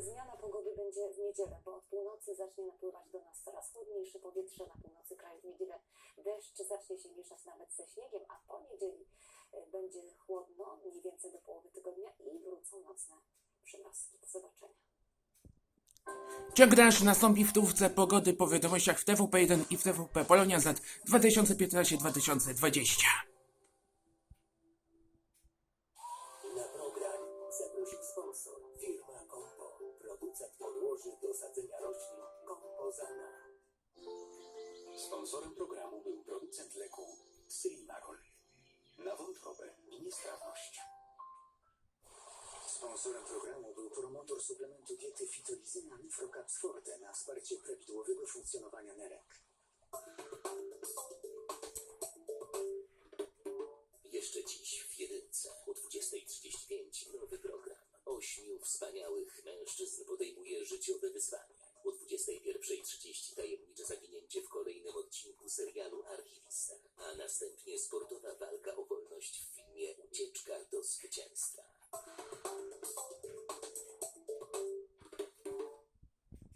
zmiana pogody będzie w niedzielę, bo od północy zacznie napływać do nas coraz chłodniejsze powietrze na północy kraju. W niedzielę deszcz zacznie się mieszać nawet ze śniegiem, a w poniedzieli e, będzie chłodno mniej więcej do połowy tygodnia i wrócą nocne przymrozki. Do zobaczenia. Ciąg dalszy nastąpi w tówce pogody po wiadomościach w TVP1 i w TVP Polonia z lat 2015-2020. Sponsorem programu był producent leku Silimarol na wątrobę i niestrawność. Sponsorem programu był promotor suplementu diety Fitolizyna Mifrocaps Forte na wsparcie prawidłowego funkcjonowania nerek. Jeszcze dziś w jedynce o 20.35 nowy program. Ośmiu wspaniałych mężczyzn podejmuje Sportowa walka o wolność w filmie ucieka